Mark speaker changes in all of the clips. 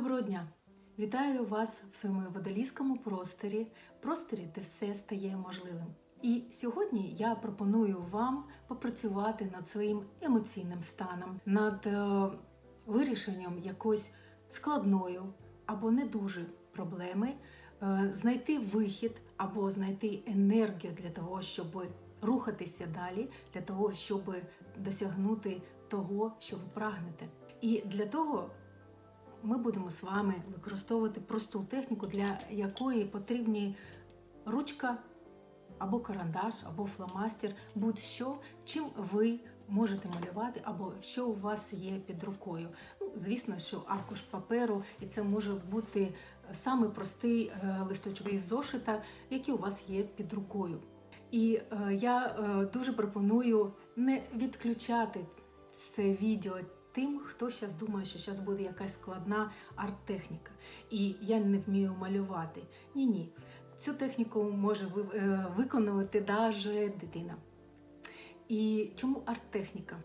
Speaker 1: Доброго дня! Вітаю вас в своєму водолізькому просторі, просторі, де все стає можливим. І сьогодні я пропоную вам попрацювати над своїм емоційним станом, над е, вирішенням якоїсь складною або не дуже проблеми, е, знайти вихід або знайти енергію для того, щоб рухатися далі, для того, щоб досягнути того, що ви прагнете. І для того ми будемо з вами використовувати просту техніку, для якої потрібні ручка або карандаш, або фломастер, будь-що, чим ви можете малювати, або що у вас є під рукою. Ну, звісно, що аркуш паперу, і це може бути саме простий е, листочок із зошита, який у вас є під рукою. І е, я е, дуже пропоную не відключати це відео тим, хто зараз думає, що зараз буде якась складна арт-техніка, і я не вмію малювати. Ні, ні. Цю техніку може е, виконувати навіть дитина. І чому арт-техніка?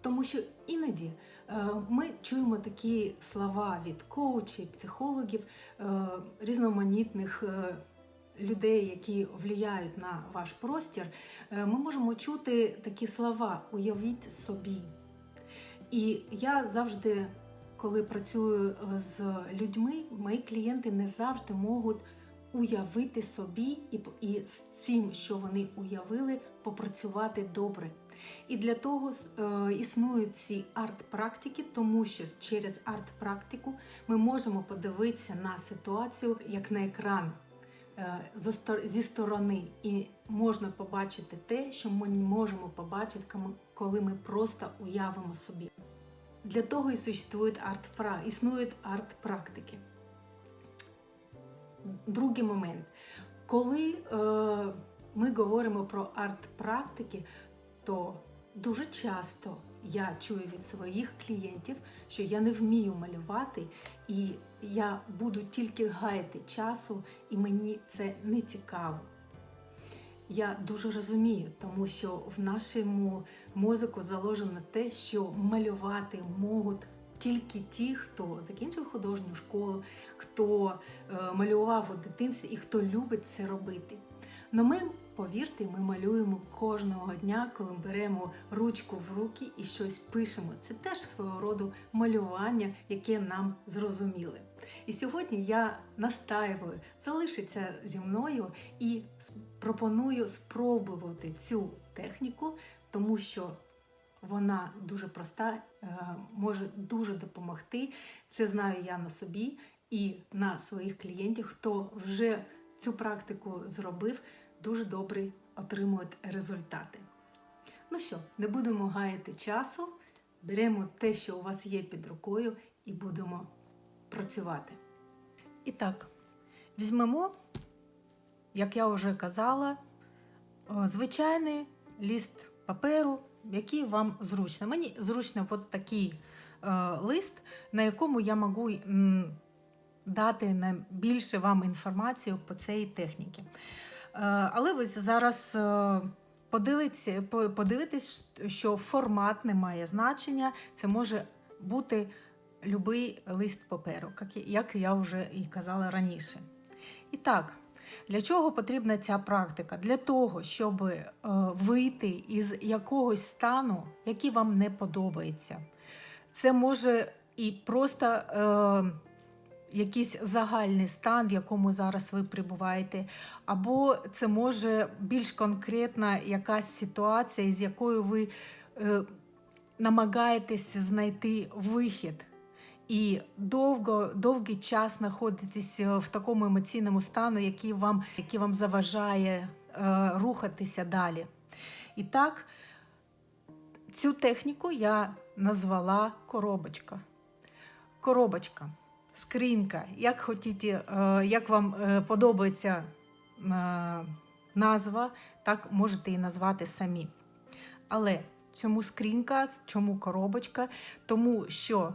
Speaker 1: Тому що іноді е, ми чуємо такі слова від коучів, психологів, е, різноманітних людей, які впливають на ваш простір. Ми можемо чути такі слова уявіть собі. І я завжди, коли працюю е, з людьми, мої клієнти не завжди можуть уявити собі і, і з цим, що вони уявили, попрацювати добре. І для того е, існують ці арт-практики, тому що через арт-практику ми можемо подивитися на ситуацію як на екран е, зі сторони, і можна побачити те, що ми не можемо побачити, коли ми просто уявимо собі. Для того і арт існують арт-практики. Другий момент. Коли е, ми говоримо про арт-практики, то дуже часто я чую від своїх клієнтів, що я не вмію малювати, і я буду тільки гаяти часу, і мені це не цікаво. Я дуже розумію, тому що в нашому мозку заложено те, що малювати можуть тільки ті, хто закінчив художню школу, хто е, малював у дитинстві і хто любить це робити. Но ми, повірте, ми малюємо кожного дня, коли беремо ручку в руки і щось пишемо. Це теж свого роду малювання, яке нам зрозуміле. І сьогодні я настаюю залишиться зі мною і пропоную спробувати цю техніку, тому що вона дуже проста, е, може дуже допомогти. Це знаю я на собі і на своїх клієнтів, хто вже цю практику зробив, дуже добре отримують результати. Ну що, не будемо гаяти часу, беремо те, що у вас є під рукою, і будемо працювати. І так, візьмемо, як я вже казала, звичайний ліст паперу, який вам зручно. Мені зручно от такий е, лист, на якому я можу дати на більше вам інформацію по цій техніці. Е, але ви зараз е, подивитесь, що формат не має значення. Це може бути будь-який лист паперу, як я- вже і казала раніше. І так, для чого потрібна ця практика? Для того, щоб е, вийти із якогось стану, який вам не подобається. Це може і просто якийсь загальний стан, в якому зараз ви перебуваєте, або це може більш конкретна якась ситуація, з якою ви е, намагаєтесь знайти вихід. І довго, довгий час знаходитесь е, в такому емоційному стану, який вам, який вам заважає е, рухатися далі. І так, цю техніку я назвала коробочка. Коробочка, скринька, як хотіте, е, як вам е, подобається е, назва, так можете і назвати самі. Але чому скринька, чому коробочка? Тому що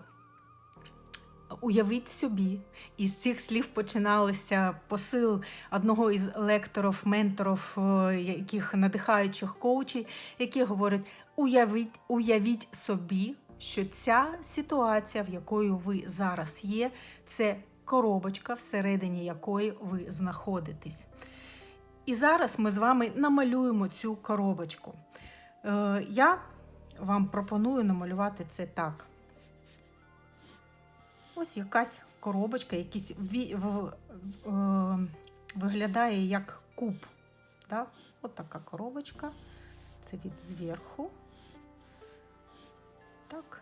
Speaker 1: Уявіть собі, із цих слів починалися посил одного із лекторів, менторів, яких надихаючих коучів, які говорять: уявіть, уявіть собі, що ця ситуація, в якої ви зараз є, це коробочка, всередині якої ви знаходитесь. І зараз ми з вами намалюємо цю коробочку. Е, я вам пропоную намалювати це так. Ось якась коробочка, якийсь ві- в- е, виглядає як куб. Да? От така коробочка. Це від зверху. Так.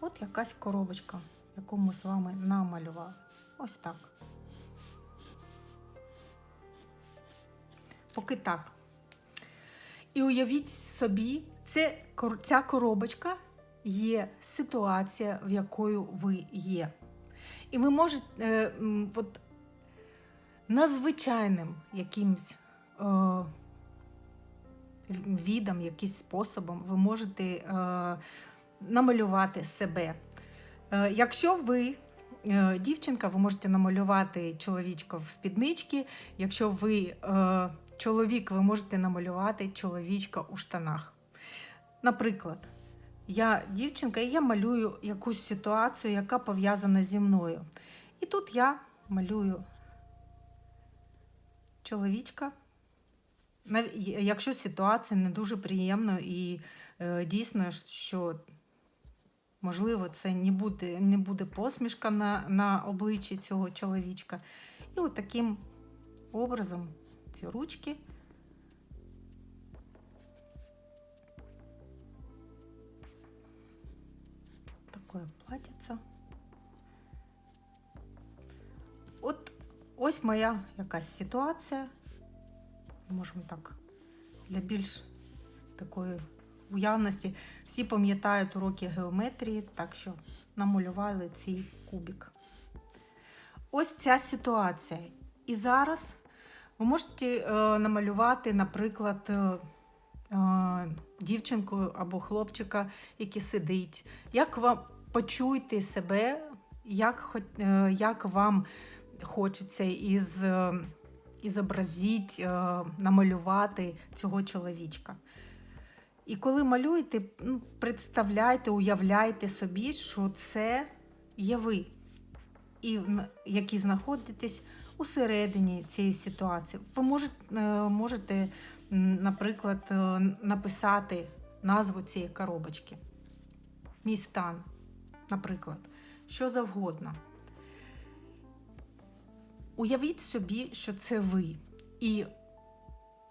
Speaker 1: От якась коробочка, яку ми з вами намалювали. Ось так. Поки так. І уявіть собі, це, ця коробочка є ситуація, в якою ви є. І ви можете е, от, надзвичайним якимсь е, відом, якимсь способом ви можете е, намалювати себе. Е, якщо ви е, дівчинка, ви можете намалювати чоловічка в спідничці. Якщо ви е, чоловік, ви можете намалювати чоловічка у штанах. Наприклад, я дівчинка і я малюю якусь ситуацію, яка пов'язана зі мною. І тут я малюю чоловічка. Нав- Якщо ситуація не дуже приємна і е, дійсно, що можливо це не буде, не буде посмішка на, на обличчі цього чоловічка. І от таким образом ці ручки. Такое платьице. От ось моя якась ситуація. Можемо так для більш такої уявності. Всі пам'ятають уроки геометрії, так що намалювали цей кубик. Ось ця ситуація. І зараз ви можете е, намалювати, наприклад, е, е, дівчинку або хлопчика, який сидить. Як вам почуйте себе, як, як вам хочеться із, е, ізобразіть, е, намалювати цього чоловічка. І коли малюєте, ну, представляйте, уявляйте собі, що це є ви, і які знаходитесь усередині цієї ситуації. Ви можете, е, можете наприклад, е, написати назву цієї коробочки, мій стан, наприклад, що завгодно. Уявіть собі, що це ви. І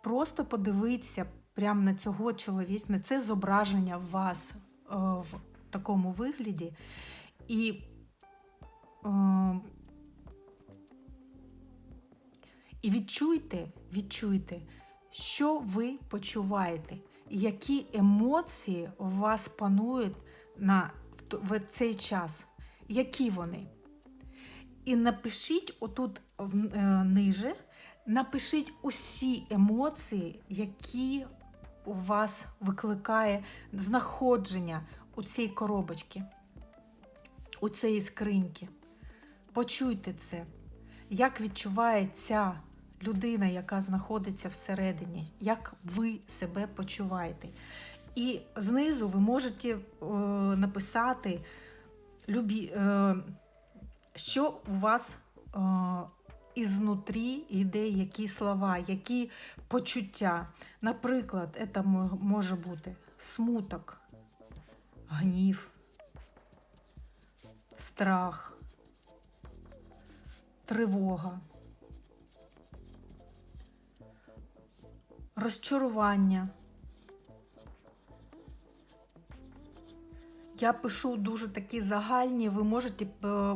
Speaker 1: просто подивіться прямо на цього чоловіка, на це зображення вас е, в такому вигляді. І, е, і відчуйте, відчуйте, що ви почуваєте, які емоції у вас панують на, в, в цей час, які вони. І напишіть отут в- е, ниже, напишіть усі емоції, які у вас викликає знаходження у цій коробочці, у цій скриньки. Почуйте це, як відчуває ця людина, яка знаходиться всередині, як ви себе почуваєте. І знизу ви можете е, написати любі, е, що у вас е, ізнутрі йде, які слова, які почуття. Наприклад, це може бути смуток, гнів, страх, тривога, розчарування. Я пишу дуже такі загальні, ви можете, е,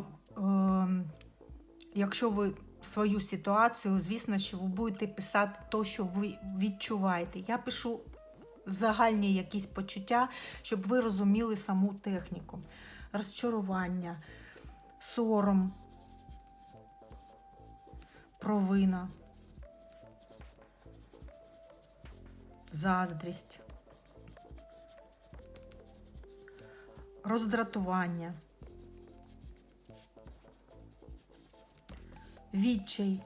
Speaker 1: якщо ви свою ситуацію, звісно, що ви будете писати те, що ви відчуваєте. Я пишу загальні якісь почуття, щоб ви розуміли саму техніку. Розчарування, сором, провина, заздрість. роздратування, відчай,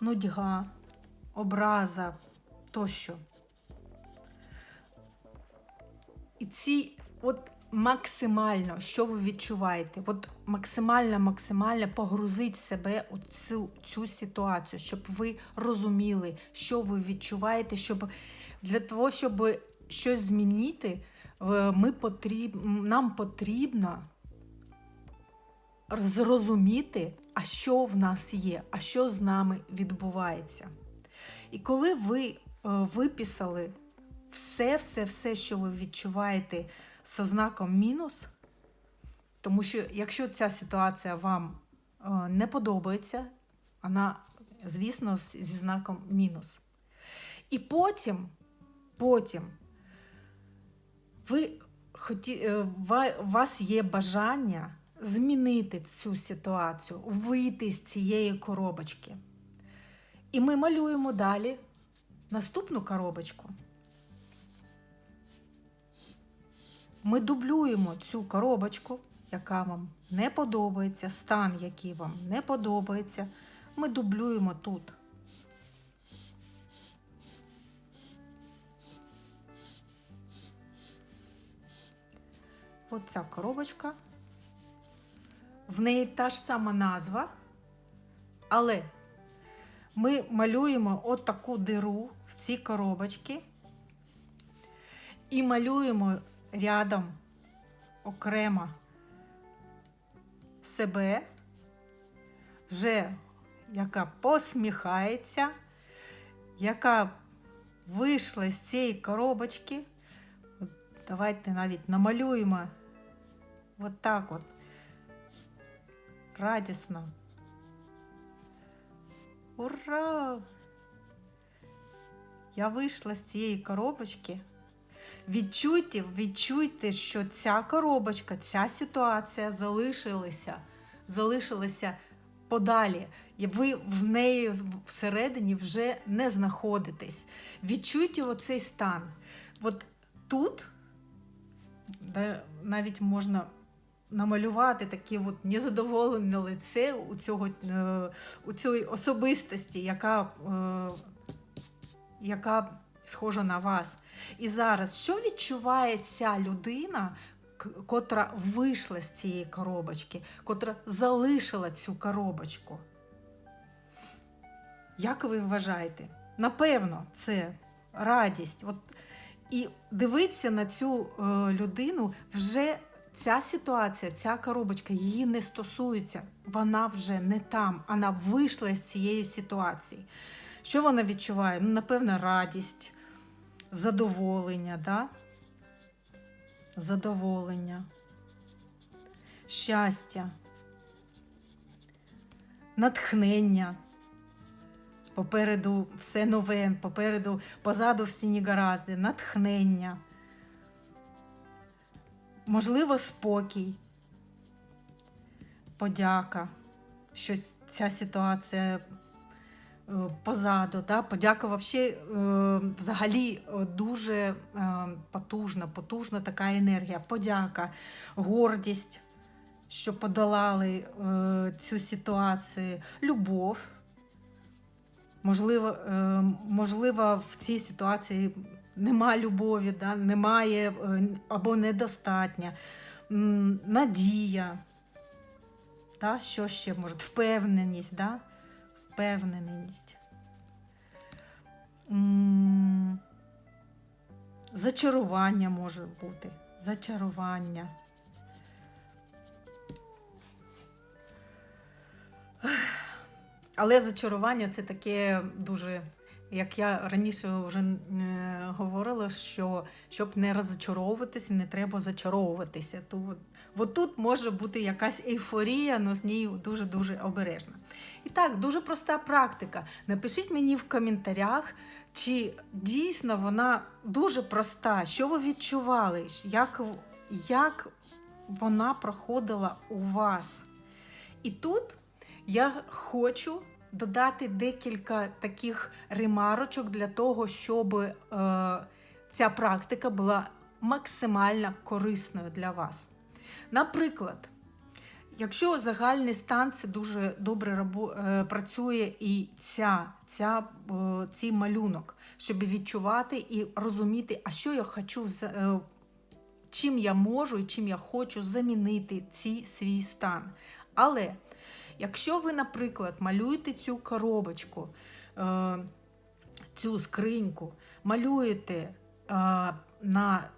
Speaker 1: нудьга, образа тощо. І ці от максимально, що ви відчуваєте, от максимально, максимально погрузить себе у цю, цю ситуацію, щоб ви розуміли, що ви відчуваєте, щоб для того, щоб щось змінити, е, ми потріб, нам потрібно зрозуміти, а що в нас є, а що з нами відбувається. І коли ви е, виписали все, все, все, що ви відчуваєте з ознаком мінус, тому що якщо ця ситуація вам е, не подобається, вона, звісно, зі знаком мінус. І потім, потім ви хоті, е, у вас є бажання змінити цю ситуацію, вийти з цієї коробочки. І ми малюємо далі наступну коробочку. Ми дублюємо цю коробочку, яка вам не подобається, стан, який вам не подобається. Ми дублюємо тут. Оця коробочка. В неї та ж сама назва, але ми малюємо от таку диру в цій коробочці і малюємо рядом окремо себе, вже яка посміхається, яка вийшла з цієї коробочки. Давайте навіть намалюємо от так от радісно. Ура! Я вийшла з цієї коробочки. Відчуйте, відчуйте, що ця коробочка, ця ситуація залишилася, залишилася подалі. Ви в неї всередині вже не знаходитесь. Відчуйте оцей стан. От тут навіть можна намалювати таке от незадоволене лице у, цього, е, у цій особистості, яка, е, яка схожа на вас. І зараз, що відчуває ця людина, котра вийшла з цієї коробочки, котра залишила цю коробочку? Як ви вважаєте? Напевно, це радість. От, і дивитися на цю е, людину вже ця ситуація, ця коробочка її не стосується. Вона вже не там, вона вийшла з цієї ситуації. Що вона відчуває? Ну, напевно, радість, задоволення, да? задоволення, щастя, натхнення. Попереду все нове, попереду, позаду всі негаразди, натхнення, можливо, спокій, подяка, що ця ситуація е, позаду. Да? Подяка вообще, е, взагалі е, дуже потужна, потужна така енергія. Подяка, гордість, що подолали цю ситуацію, любов. Можливо, можливо, в цій ситуації нема любові, да? немає е, або недостатня, надія. Та? Що ще може? Впевненість, да? впевненість. Зачарування може бути. Зачарування. Але зачарування це таке дуже, як я раніше вже е, говорила, що щоб не розчаровуватися, не треба зачаровуватися. То от, тут може бути якась ейфорія, але з нею дуже-дуже обережно. І так, дуже проста практика. Напишіть мені в коментарях, чи дійсно вона дуже проста, що ви відчували, як, як вона проходила у вас. І тут я хочу додати декілька таких ремарочок для того, щоб е, ця практика була максимально корисною для вас. Наприклад, Якщо загальний стан це дуже добре рабо- е, працює і ця, ця, е, цей малюнок, щоб відчувати і розуміти, а що я хочу е, чим я можу і чим я хочу замінити цей свій стан. Але якщо ви, наприклад, малюєте цю коробочку, е, цю скриньку, малюєте е, на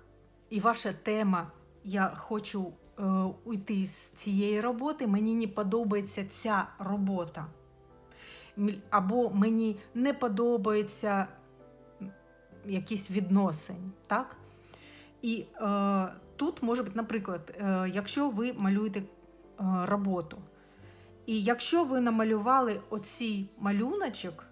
Speaker 1: і ваша тема Я хочу е, уйти з цієї роботи, мені не подобається ця робота. Або мені не подобається якісь відносин. Так? І е, тут може бути, наприклад, е, якщо ви малюєте е, роботу, і якщо ви намалювали оцій малюночок,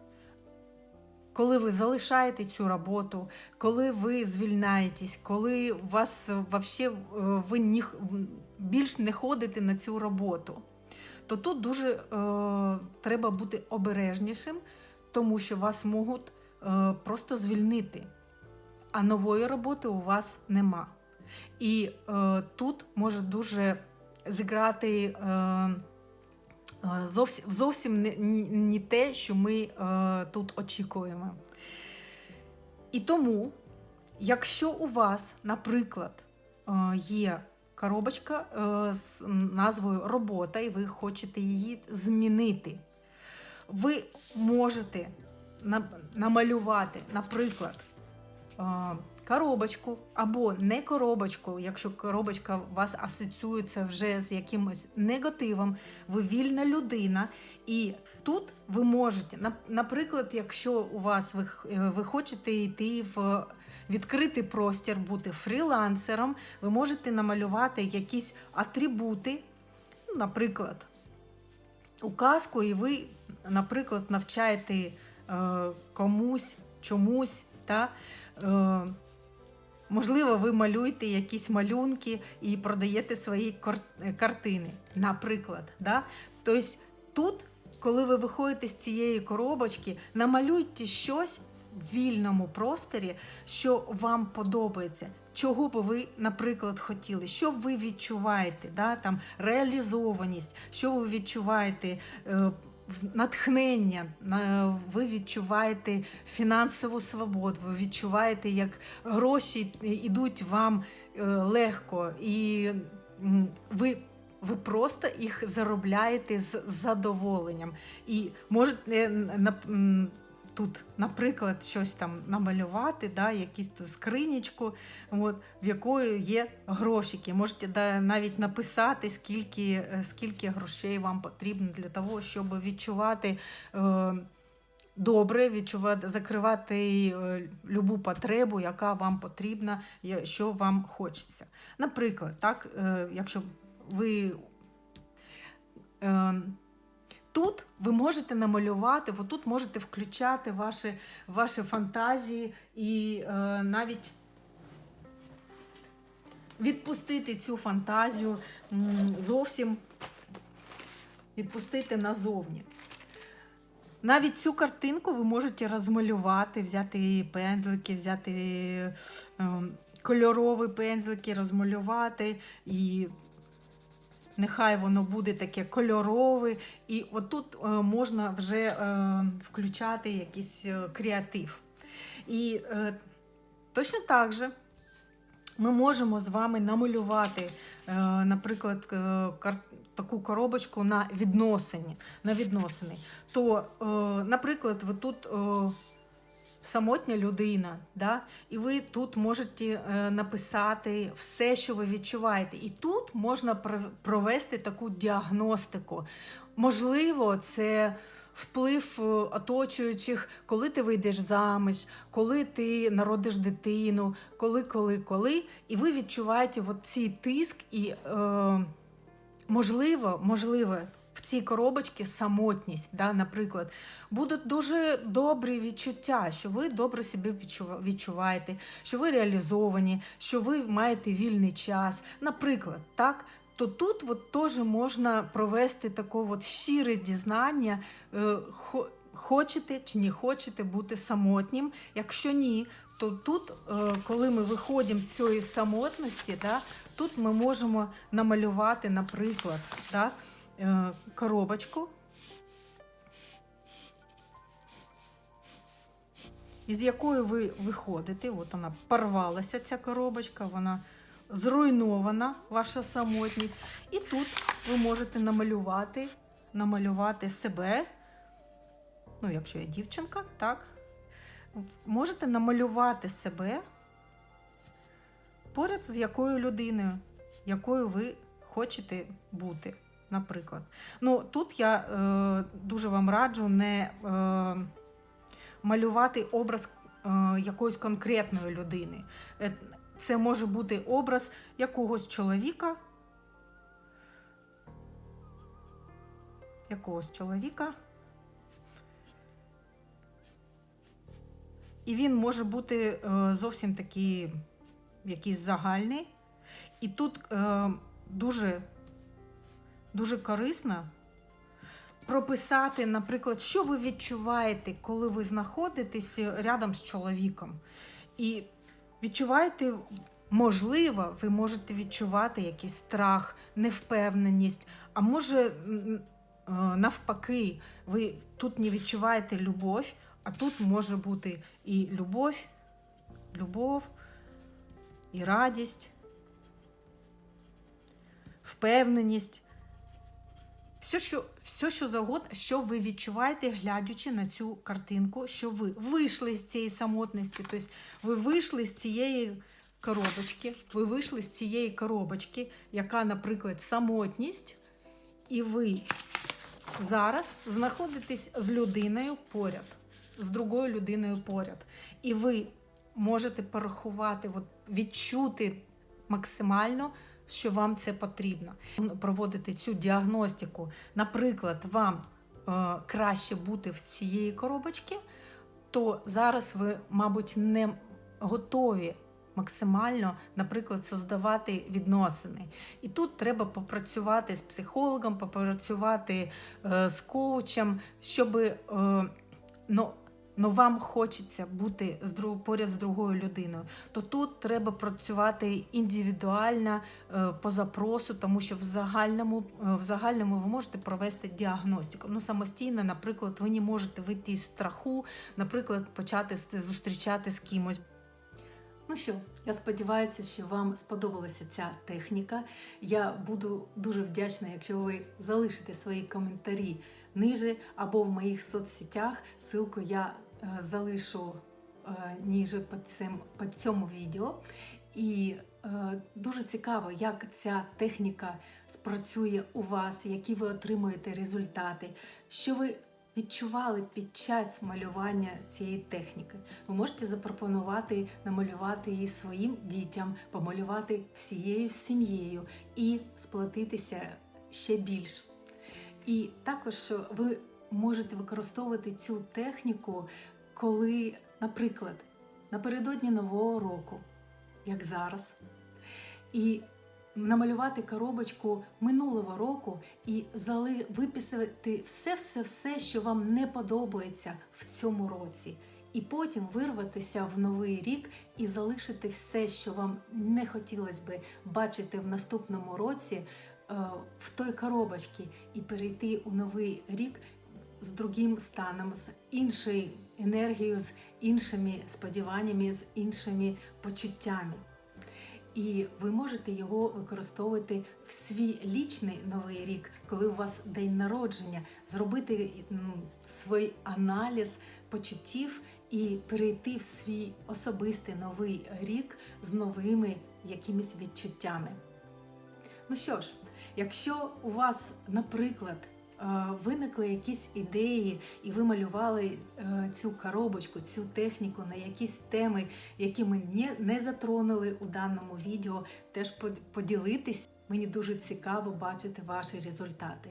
Speaker 1: коли ви залишаєте цю роботу, коли ви звільняєтесь, коли вас вообще, е, ви ні, більш не ходите на цю роботу, то тут дуже е, треба бути обережнішим, тому що вас можуть е, просто звільнити а нової роботи у вас нема. І е, тут може дуже зіграти е, зовсім, зовсім не, не те, що ми е, тут очікуємо. І тому, якщо у вас, наприклад, е, є коробочка е, з назвою робота, і ви хочете її змінити, ви можете на- намалювати, наприклад, е, коробочку або не коробочку, якщо коробочка у вас асоціюється вже з якимось негативом, ви вільна людина, і тут ви можете, наприклад, якщо у вас ви, е, ви хочете йти в відкритий простір, бути фрілансером, ви можете намалювати якісь атрибути, ну, наприклад, указку, і ви, наприклад, навчаєте е, комусь, чомусь. Та, е, можливо, ви малюєте якісь малюнки і продаєте свої е, картини, наприклад. Да? Тобто тут, коли ви виходите з цієї коробочки, намалюйте щось в вільному просторі, що вам подобається. Чого би ви, наприклад, хотіли, що ви відчуваєте, да, там, реалізованість, що ви відчуваєте, е, натхнення, на- ви відчуваєте фінансову свободу, ви відчуваєте, як гроші йдуть вам е, легко, і ви, ви просто їх заробляєте з задоволенням. І можете тут, наприклад, щось там намалювати, да, якусь ту скринічку, от, в якої є грошики. Можете да, навіть написати, скільки, е, скільки грошей вам потрібно для того, щоб відчувати. Е, Добре відчувати, закривати е, любу потребу, яка вам потрібна, що вам хочеться. Наприклад, так, е, якщо ви тут ви можете намалювати, тут можете включати ваші, ваші фантазії і е, навіть відпустити цю фантазію зовсім відпустити назовні. Навіть цю картинку ви можете розмалювати, взяти пензлики, взяти ем, кольорові пензлики, розмалювати і нехай воно буде таке кольорове. І отут е, можна вже е, включати якийсь е, креатив. І точно так же ми можемо з вами намалювати, наприклад, таку коробочку на відносині. На відносини. То, наприклад, ви тут самотня людина, да? і ви тут можете е, написати все, що ви відчуваєте. І тут можна провести таку діагностику. Можливо, це вплив е, оточуючих, коли ти вийдеш заміж, коли ти народиш дитину, коли, коли, коли. І ви відчуваєте цей тиск і. Е, можливо, можливо, в цій коробочці самотність, да, наприклад, будуть дуже добрі відчуття, що ви добре себе відчуваєте, що ви реалізовані, що ви маєте вільний час. Наприклад, так. То тут от теж можна провести таке от щире дізнання, е, хочете чи не хочете бути самотнім. Якщо ні, то тут, е, коли ми виходимо з цієї самотності, да, тут ми можемо намалювати, наприклад, да, коробочку. Із якої ви виходите, от вона порвалася, ця коробочка, вона зруйнована, ваша самотність. І тут ви можете намалювати, намалювати себе. Ну, якщо я дівчинка, так. Можете намалювати себе поряд з якою людиною, якою ви хочете бути, наприклад. Ну, тут я е, дуже вам раджу не е, малювати образ е, якоїсь конкретної людини. Е, Це може бути образ якогось чоловіка. Якогось чоловіка. І він може бути е, зовсім такий якийсь загальний. І тут е, дуже, дуже корисно прописати, наприклад, що ви відчуваєте, коли ви знаходитесь рядом з чоловіком. І відчуваєте, можливо, ви можете відчувати якийсь страх, невпевненість, а може, е, навпаки, ви тут не відчуваєте любов, а тут може бути і любов, любов, і радість, впевненість. Все, що, все, що завгодно, що ви відчуваєте, глядячи на цю картинку, що ви вийшли з цієї самотності, тобто ви вийшли з цієї коробочки, ви вийшли з цієї коробочки, яка, наприклад, самотність, і ви зараз знаходитесь з людиною поряд, з другою людиною поряд. І ви можете порахувати, відчути максимально, що вам це потрібно. Проводити цю діагностику. Наприклад, вам е, краще бути в цієї коробочці, то зараз ви, мабуть, не готові максимально, наприклад, создавати відносини. І тут треба попрацювати з психологом, попрацювати е, з коучем, щоб е, ну, но вам хочеться бути з поряд з другою людиною, то тут треба працювати індивідуально е, по запросу, тому що в загальному, е, в загальному ви можете провести діагностику. Ну, самостійно, наприклад, ви не можете вийти з страху, наприклад, почати зустрічати з кимось. Ну що, я сподіваюся, що вам сподобалася ця техніка. Я буду дуже вдячна, якщо ви залишите свої коментарі ниже або в моїх соцсетях. Ссылку я залишу е, ніже під цим, під цьому відео. І е, дуже цікаво, як ця техніка спрацює у вас, які ви отримуєте результати, що ви відчували під час малювання цієї техніки. Ви можете запропонувати намалювати її своїм дітям, помалювати всією сім'єю і сплотитися ще більш. І також ви можете використовувати цю техніку, коли, наприклад, напередодні Нового року, як зараз, і намалювати коробочку минулого року і виписати все-все-все, що вам не подобається в цьому році. І потім вирватися в новий рік і залишити все, що вам не хотілося би бачити в наступному році е, в той коробочці, і перейти у новий рік з другим станом, з іншою енергією, з іншими сподіваннями, з іншими почуттями. І ви можете його використовувати в свій лічний новий рік, коли у вас день народження, зробити свій аналіз почуттів і перейти в свій особистий новий рік з новими якимись відчуттями. Ну що ж, якщо у вас, наприклад, виникли якісь ідеї, і ви малювали е, цю коробочку, цю техніку на якісь теми, які ми не, затронули у даному відео, теж поділитись. Мені дуже цікаво бачити ваші результати.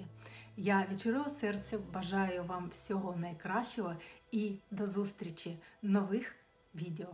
Speaker 1: Я від щирого серця бажаю вам всього найкращого і до зустрічі нових відео.